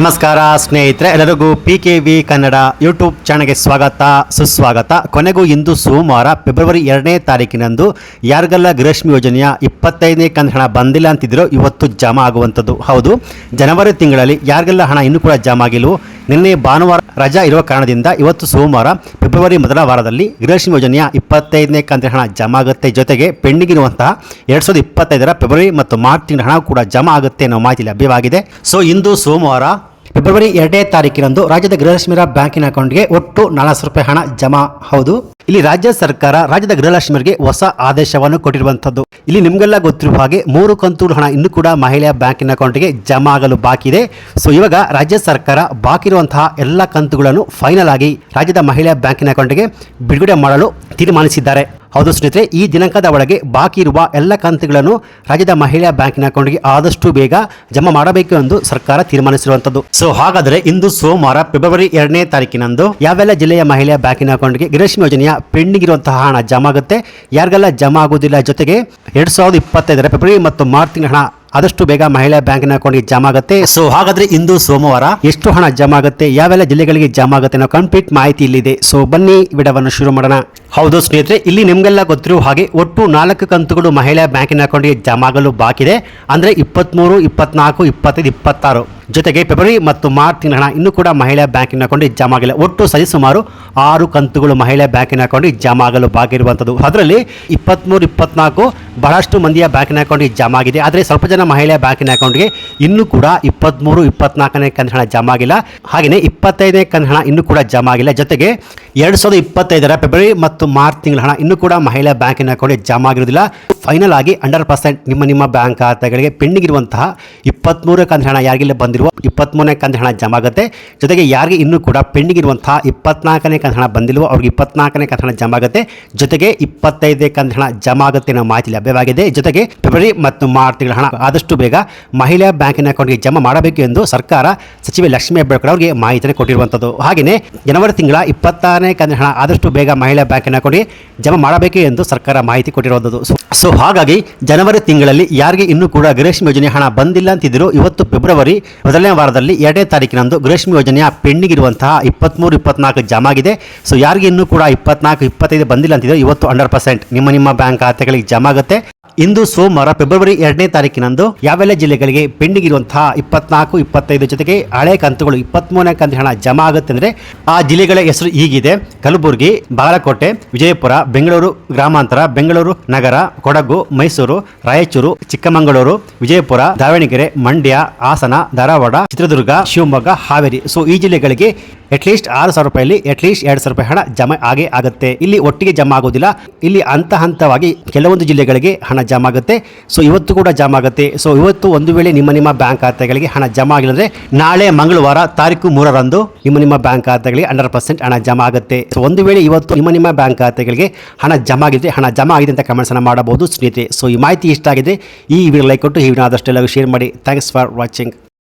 ನಮಸ್ಕಾರ ಸ್ನೇಹಿತರೆ, ಎಲ್ಲರಿಗೂ P K V Kannada YouTube ಚಾನಲ್ಗೆ ಸ್ವಾಗತ, ಸುಸ್ವಾಗತ. ಕೊನೆಗೂ ಇಂದು ಸೋಮವಾರ ಫೆಬ್ರವರಿ ಎರಡನೇ ತಾರೀಕಿನಂದು ಯಾರಿಗೆಲ್ಲ ಗೃಹಲಕ್ಷ್ಮಿ ಯೋಜನೆಯ ಇಪ್ಪತ್ತೈದನೇ ಕಂತು ಹಣ ಬಂದಿಲ್ಲ ಅಂತಿದ್ರು ಇವತ್ತು ಜಮಾ ಆಗುವಂಥದ್ದು. ಹೌದು, ಜನವರಿ ತಿಂಗಳಲ್ಲಿ ಯಾರಿಗೆಲ್ಲ ಹಣ ಇನ್ನೂ ಕೂಡ ಜಮಾ ಆಗಿಲ್ವೋ ನಿನ್ನೆ ಭಾನುವಾರ ರಜಾ ಇರುವ ಕಾರಣದಿಂದ ಇವತ್ತು ಸೋಮವಾರ, ಫೆಬ್ರವರಿ ಮೊದಲ ವಾರದಲ್ಲಿ ಗೃಹಲಕ್ಷ್ಮಿ ಯೋಜನೆಯ ಇಪ್ಪತ್ತೈದನೇ ಕಂತಿನ ಹಣ ಜಮಾ ಆಗುತ್ತೆ. ಜೊತೆಗೆ ಪೆಂಡಿಂಗ್ ಇರುವಂತಹ ಎರಡ್ ಸಾವಿರದ ಇಪ್ಪತ್ತೈದರ ಫೆಬ್ರವರಿ ಮತ್ತು ಮಾರ್ಚ್ ತಿಂಗಳ ಹಣ ಕೂಡ ಜಮಾ ಆಗುತ್ತೆ ಅನ್ನೋ ಮಾಹಿತಿ ಲಭ್ಯವಾಗಿದೆ. ಸೊ ಇಂದು ಸೋಮವಾರ ಫೆಬ್ರವರಿ ಎರಡನೇ ತಾರೀಕಿನಂದು ರಾಜ್ಯದ ಗೃಹಲಕ್ಷ್ಮಿರ ಬ್ಯಾಂಕಿನ ಅಕೌಂಟ್ಗೆ ಒಟ್ಟು ನಾಲ್ಕು ರೂಪಾಯಿ ಹಣ ಜಮಾ. ಹೌದು. ಇಲ್ಲಿ ರಾಜ್ಯ ಸರ್ಕಾರ ರಾಜ್ಯದ ಗೃಹಲಕ್ಷ್ಮಿಯರಿಗೆ ಹೊಸ ಆದೇಶವನ್ನು ಕೊಟ್ಟಿರುವಂತದ್ದು ಇಲ್ಲಿ ನಿಮಗೆಲ್ಲ ಗೊತ್ತಿರುವ ಹಾಗೆ ಮೂರು ಕಂತು ಹಣ ಇನ್ನೂ ಕೂಡ ಮಹಿಳೆಯ ಬ್ಯಾಂಕಿನ ಅಕೌಂಟ್ಗೆ ಜಮಾ ಆಗಲು ಬಾಕಿ ಇದೆ. ಸೊ ಇವಾಗ ರಾಜ್ಯ ಸರ್ಕಾರ ಬಾಕಿ ಇರುವಂತಹ ಎಲ್ಲ ಕಂತುಗಳನ್ನು ಫೈನಲ್ ಆಗಿ ರಾಜ್ಯದ ಮಹಿಳೆಯ ಬ್ಯಾಂಕಿನ ಅಕೌಂಟ್ಗೆ ಬಿಡುಗಡೆ ಮಾಡಲು ತೀರ್ಮಾನಿಸಿದ್ದಾರೆ. ಹೌದು ಸ್ನೇಹಿತರೆ, ಈ ದಿನಾಂಕದ ಒಳಗೆ ಬಾಕಿ ಇರುವ ಎಲ್ಲ ಕಂತುಗಳನ್ನು ರಾಜ್ಯದ ಮಹಿಳಾ ಬ್ಯಾಂಕಿನ ಅಕೌಂಟ್ಗೆ ಆದಷ್ಟು ಬೇಗ ಜಮಾ ಮಾಡಬೇಕು ಎಂದು ಸರ್ಕಾರ ತೀರ್ಮಾನಿಸಿರುವಂತದ್ದು. ಸೊ, ಹಾಗಾದರೆ ಇಂದು ಸೋಮವಾರ, ಫೆಬ್ರವರಿ ಎರಡನೇ ತಾರೀಕಿನಂದು ಯಾವೆಲ್ಲ ಜಿಲ್ಲೆಯ ಮಹಿಳೆಯ ಬ್ಯಾಂಕಿನ ಅಕೌಂಟ್ಗೆ ಗೃಹಲಕ್ಷ್ಮಿ ಯೋಜನೆಯ ಪೆಂಡಿಂಗ್ ಇರುವಂತಹ ಹಣ ಜಮಾ ಆಗುತ್ತೆ? ಯಾರಿಗೆಲ್ಲ ಜಮಾ ಆಗುವುದಿಲ್ಲ ಜೊತೆಗೆ ಎರಡ್ ಸಾವಿರದ ಇಪ್ಪತ್ತೈದರ ಫೆಬ್ರವರಿ ಮತ್ತು ಮಾರ್ಚ್ ತಿಂಗಳ ಹಣ ಆದಷ್ಟು ಬೇಗ ಮಹಿಳಾ ಬ್ಯಾಂಕಿನ ಅಕೌಂಟ್ಗೆ ಜಮಾ ಆಗುತ್ತೆ. ಸೊ ಹಾಗಾದ್ರೆ ಇಂದು ಸೋಮವಾರ ಎಷ್ಟು ಹಣ ಜಮಾ ಆಗುತ್ತೆ ಯಾವೆಲ್ಲ ಜಿಲ್ಲೆಗಳಿಗೆ ಜಮಾ ಆಗುತ್ತೆ ಅನ್ನೋ ಕಂಪ್ಲೀಟ್ ಮಾಹಿತಿ ಇಲ್ಲಿದೆ. ಸೊ ಬನ್ನಿ ವಿಡವನ್ನು ಶುರು ಮಾಡೋಣ. ಹೌದು ಸ್ನೇಹಿತರೆ ಇಲ್ಲಿ ನಿಮಗೆಲ್ಲ ಗೊತ್ತಿರುವ ಹಾಗೆ ಒಟ್ಟು ನಾಲ್ಕು ಕಂತುಗಳು ಮಹಿಳಾ ಬ್ಯಾಂಕಿನ ಅಕೌಂಟ್ಗೆ ಜಮಾ ಆಗಲು ಬಾಕಿದೆ. ಅಂದ್ರೆ ಇಪ್ಪತ್ತ್ಮೂರು ಇಪ್ಪತ್ನಾಲ್ಕು ಇಪ್ಪತ್ತೈದು ಇಪ್ಪತ್ತಾರು. ಜೊತೆಗೆ ಫೆಬ್ರವರಿ ಮತ್ತು ಮಾರ್ಚ್ ತಿಂಗಳ ಹಣ ಇನ್ನೂ ಕೂಡ ಮಹಿಳಾ ಬ್ಯಾಂಕಿನ ಅಕೌಂಟಿಗೆ ಜಮಾ ಆಗಿಲ್ಲ. ಒಟ್ಟು ಸರಿಸುಮಾರು ಆರು ಕಂತುಗಳು ಮಹಿಳಾ ಬ್ಯಾಂಕಿನ ಅಕೌಂಟಿಗೆ ಜಮಾ ಆಗಲು ಬಾಕಿ ಅದರಲ್ಲಿ ಇಪ್ಪತ್ತ್ಮೂರು ಇಪ್ಪತ್ನಾಲ್ಕು ಬಹಳಷ್ಟು ಮಂದಿಯ ಬ್ಯಾಂಕಿನ ಅಕೌಂಟಿಗೆ ಜಮಾ ಆಗಿದೆ. ಆದರೆ ಸ್ವಲ್ಪ ಜನ ಮಹಿಳಾ ಬ್ಯಾಂಕಿನ ಅಕೌಂಟ್ಗೆ ಇನ್ನೂ ಕೂಡ ಇಪ್ಪತ್ತ್ಮೂರು ಇಪ್ಪತ್ನಾಲ್ಕನೇ ಕಂತು ಹಣ ಜಮಾ ಆಗಿಲ್ಲ. ಹಾಗೆಯೇ ಇಪ್ಪತ್ತೈದನೇ ಕಂತು ಹಣ ಇನ್ನೂ ಕೂಡ ಜಮಾ ಆಗಿಲ್ಲ. ಜೊತೆಗೆ ಎರಡು ಸಾವಿರದ ಇಪ್ಪತ್ತೈದರ ಫೆಬ್ರವರಿ ಮತ್ತು ಮಾರ್ಚ್ ತಿಂಗಳ ಹಣ ಇನ್ನೂ ಕೂಡ ಮಹಿಳಾ ಬ್ಯಾಂಕಿನ ಅಕೌಂಟ್ ಜಮಾ ಆಗಿರೋದಿಲ್ಲ ಫೈನಲ್ ಆಗಿ ಹಂಡ್ರೆಡ್ ಪರ್ಸೆಂಟ್ ನಿಮ್ಮ ನಿಮ್ಮ ಬ್ಯಾಂಕ್ ಖಾತೆಗಳಿಗೆ ಪೆಂಡಿಂಗ್ ಇರುವಂತಹ ಇಪ್ಪತ್ತ್ಮೂರು ಕಂತು ಹಣ ಯಾರಿಗೆಲ್ಲ ಬಂದಿರುವ? ಇಪ್ಪತ್ತ್ಮೂರನೇ ಕಂತು ಹಣ ಜಮಾ ಆಗುತ್ತೆ. ಜೊತೆಗೆ ಯಾರಿಗೆ ಇನ್ನೂ ಕೂಡ ಪೆಂಡಿಂಗ್ ಇರುವಂತಹ ಇಪ್ಪತ್ನಾಲ್ಕನೇ ಕಂತು ಹಣ ಬಂದಿಲ್ವೋ, ಅವ್ರಿಗೆ ಇಪ್ಪತ್ನಾಲ್ಕನೇ ಕಂತು ಹಣ ಜಮಾ ಆಗುತ್ತೆ. ಜೊತೆಗೆ ಇಪ್ಪತ್ತೈದೇ ಕಂತು ಹಣ ಜಮಾ ಆಗುತ್ತೆ ಅನ್ನೋ ಮಾಹಿತಿ ಲಭ್ಯವಾಗಿದೆ. ಜೊತೆಗೆ ಫೆಬ್ರವರಿ ಮತ್ತು ಮಾರ್ಚ್ ತಿಂಗಳ ಹಣ ಆದಷ್ಟು ಬೇಗ ಮಹಿಳಾ ಬ್ಯಾಂಕಿನ ಅಕೌಂಟ್ಗೆ ಜಮಾ ಮಾಡಬೇಕು ಎಂದು ಸರ್ಕಾರ ಸಚಿವೆ ಲಕ್ಷ್ಮೀ ಹೆಬ್ಬಾಳ್ಕರ್ ಅವರಿಗೆ ಮಾಹಿತಿಯನ್ನು ಕೊಟ್ಟಿರುವಂಥದ್ದು ಹಾಗೆಯೇ ಜನವರಿ ತಿಂಗಳ ಇಪ್ಪತ್ತಾರನೇ ಕಂತಿನ ಹಣ ಆದಷ್ಟು ಬೇಗ ಮಹಿಳಾ ಬ್ಯಾಂಕಿನ ಅಕೌಂಟ್ಗೆ ಜಮಾ ಮಾಡಬೇಕು ಎಂದು ಸರ್ಕಾರ ಮಾಹಿತಿ ಕೊಟ್ಟಿರುವಂಥದ್ದು ಸೊ- ಹಾಗಾಗಿ ಜನವರಿ ತಿಂಗಳಲ್ಲಿ ಯಾರಿಗೆ ಇನ್ನೂ ಕೂಡ ಗೃಹಲಕ್ಷ್ಮಿ ಯೋಜನೆ ಹಣ ಬಂದಿಲ್ಲ ಅಂತಿದ್ರು ಇವತ್ತು ಫೆಬ್ರವರಿ ಮೊದಲನೇ ವಾರದಲ್ಲಿ ಎರಡನೇ ತಾರೀಕಿನಂದು ಗೃಹಲಕ್ಷ್ಮಿ ಯೋಜನೆಯ ಪೆಂಡಿಂಗ್ ಇರುವಂತಹ ಇಪ್ಪತ್ತ್ಮೂರು ಇಪ್ಪತ್ನಾಲ್ಕು ಜಮಾ ಆಗಿದೆ. ಸೊ ಯಾರಿಗೆ ಇನ್ನೂ ಕೂಡ ಇಪ್ಪತ್ನಾಲ್ಕು, ಇಪ್ಪತ್ತೈದು ಬಂದಿಲ್ಲ ಅಂತಿದ್ರೆ ಇವತ್ತು ಹಂಡ್ರೆಡ್ ಪರ್ಸೆಂಟ್ ನಿಮ್ಮ ನಿಮ್ಮ ಬ್ಯಾಂಕ್ ಖಾತೆಗಳಿಗೆ ಜಮಾ ಆಗುತ್ತೆ. ಇಂದು ಸೋಮವಾರ, ಫೆಬ್ರವರಿ ಎರಡನೇ ತಾರೀಕಿನಂದು ಯಾವೆಲ್ಲ ಜಿಲ್ಲೆಗಳಿಗೆ ಪೆಂಡಿಂಗ್ ಇರುವಂತಹ ಇಪ್ಪತ್ನಾಲ್ಕು, ಇಪ್ಪತ್ತೈದು ಜೊತೆಗೆ ಹಳೆ ಕಂತುಗಳು ಇಪ್ಪತ್ಮೂರನೇ ಕಂತಿನ ಹಣ ಜಮಾ ಆಗುತ್ತೆ ಅಂದರೆ ಆ ಜಿಲ್ಲೆಗಳ ಹೆಸರು ಹೀಗಿದೆ. ಕಲಬುರಗಿ, ಬಾಗಲಕೋಟೆ, ವಿಜಯಪುರ, ಬೆಂಗಳೂರು ಗ್ರಾಮಾಂತರ, ಬೆಂಗಳೂರು ನಗರ, ಕೊಡಗು, ಮೈಸೂರು, ರಾಯಚೂರು, ಚಿಕ್ಕಮಗಳೂರು, ವಿಜಯಪುರ, ದಾವಣಗೆರೆ, ಮಂಡ್ಯ, ಹಾಸನ, ಧಾರವಾಡ, ಚಿತ್ರದುರ್ಗ, ಶಿವಮೊಗ್ಗ, ಹಾವೇರಿ. ಸೊ ಈ ಜಿಲ್ಲೆಗಳಿಗೆ ಅಟ್ಲೀಸ್ಟ್ ಆರು ಸಾವಿರ ರೂಪಾಯಲ್ಲಿ ಅಟ್ಲೀಸ್ಟ್ ಎರಡು ಸಾವಿರ ರೂಪಾಯಿ ಹಣ ಜಮಾ ಆಗೇ ಆಗುತ್ತೆ. ಇಲ್ಲಿ ಒಟ್ಟಿಗೆ ಜಮಾ ಆಗೋದಿಲ್ಲ. ಇಲ್ಲಿ ಹಂತ ಹಂತವಾಗಿ ಕೆಲವೊಂದು ಜಿಲ್ಲೆಗಳಿಗೆ ಹಣ ಜಮಾ ಆಗುತ್ತೆ. ಸೊ ಇವತ್ತು ಕೂಡ ಜಮಾ ಆಗುತ್ತೆ. ಸೊ ಇವತ್ತು ಒಂದು ವೇಳೆ ನಿಮ್ಮ ನಿಮ್ಮ ಬ್ಯಾಂಕ್ ಖಾತೆಗಳಿಗೆ ಹಣ ಜಮಾ ಆಗಿಲ್ಲಂದ್ರೆ ನಾಳೆ ಮಂಗಳವಾರ ತಾರೀಕು ಮೂರರಂದು ನಿಮ್ಮ ನಿಮ್ಮ ಬ್ಯಾಂಕ್ ಖಾತೆಗಳಿಗೆ ಹಂಡ್ರೆಡ್ ಪರ್ಸೆಂಟ್ ಹಣ ಜಮಾ ಆಗುತ್ತೆ. ಸೊ ಒಂದು ವೇಳೆ ಇವತ್ತು ನಿಮ್ಮ ನಿಮ್ಮ ಬ್ಯಾಂಕ್ ಖಾತೆಗಳಿಗೆ ಹಣ ಜಮಾ ಆಗಿದೆ ಹಣ ಜಮಾ ಆಗಿದೆ ಅಂತ ಕಮೆಂಟ್ಸ್ ಅನ್ನು ಮಾಡಬಹುದು ಸ್ನೇಹಿತರೆ. ಸೊ ಈ ಮಾಹಿತಿ ಇಷ್ಟ ಆಗಿದೆ. ಈ ವಿಡಿಯೋ ಲೈಕ್ ಕೊಟ್ಟು ಈ ವಿಡಿಯೋ ಆದಷ್ಟು ಎಲ್ಲರಿಗೂ ಶೇರ್ ಮಾಡಿ. Thanks for watching